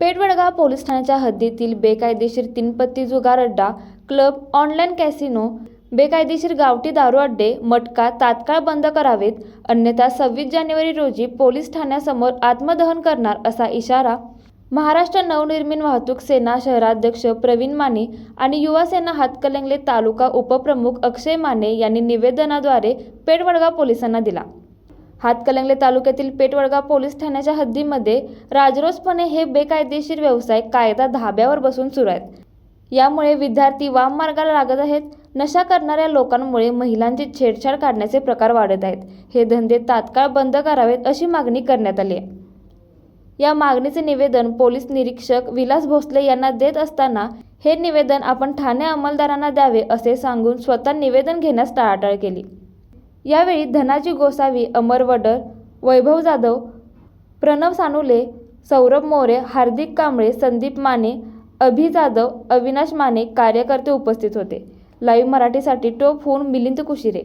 Peth Vadgaon police ठाण्याच्या हद्दीतील बेकायदेशीर तीनपत्ती जुगार अड्डा क्लब ऑनलाईन कॅसिनो बेकायदेशीर गावठी दारू अड्डे मटका तात्काळ बंद करावेत. अन्यथा सव्वीस जानेवारी रोजी पोलीस ठाण्यासमोर आत्मदहन करणार असा इशारा महाराष्ट्र नवनिर्मित वाहतूक सेना शहराध्यक्ष प्रवीण माने आणि युवा सेना हातकलंगले तालुका उपप्रमुख अक्षय माने यांनी निवेदनाद्वारे पेठवडगाव पोलिसांना दिला. हातकलंगले तालुक्यातील पेटवळगा पोलीस ठाण्याच्या हद्दीमध्ये राजरोसपणे हे बेकायदेशीर व्यवसाय कायदा धाब्यावर बसून सुरू आहेत. यामुळे विद्यार्थी वाम मार्गाला लागत आहेत. नशा करणाऱ्या लोकांमुळे महिलांची छेडछाड काढण्याचे प्रकार वाढत आहेत. हे धंदे तात्काळ बंद करावेत अशी मागणी करण्यात आली आहे. या मागणीचे निवेदन पोलीस निरीक्षक विलास भोसले यांना देत असताना हे निवेदन आपण ठाणे अंमलदारांना द्यावे असे सांगून स्वतः निवेदन घेण्यास टाळाटाळ केली. यावेळी धनाजी गोसावी अमर वडर वैभव जाधव प्रणव सानुले सौरभ मोरे हार्दिक कांबळे संदीप माने अभि जाधव अविनाश माने कार्यकर्ते उपस्थित होते. लाईव्ह मराठीसाठी टोप होऊन मिलिंद कुशिरे.